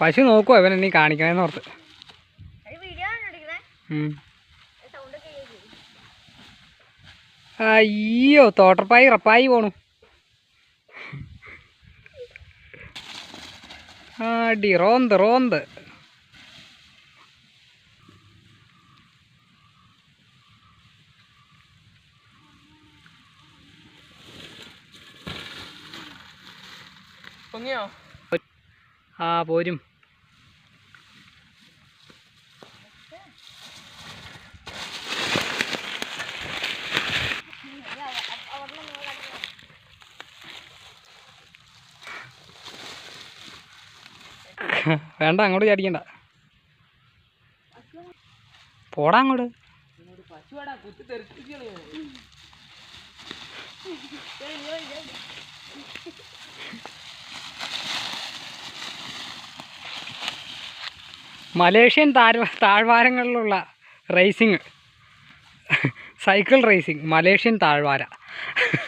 പശു നോക്കുവോ ഇവൻ നീ കാണിക്കണേന്ന് ഓർത്ത്. അയ്യോ തോട്ടപ്പായി റപ്പായി പോണു. ആടി റോന്ത് റോന്ത്. പൊങ്ങിയോ? ആ പോരും. വേണ്ട അങ്ങോട്ട് ചാടിക്കണ്ട. പോടാ അങ്ങോട്ട്. കുത്തി മലേഷ്യൻ താഴ് താഴ്വാരങ്ങളിലുള്ള റേസിങ് സൈക്കിൾ റേസിങ് മലേഷ്യൻ താഴ്വാര.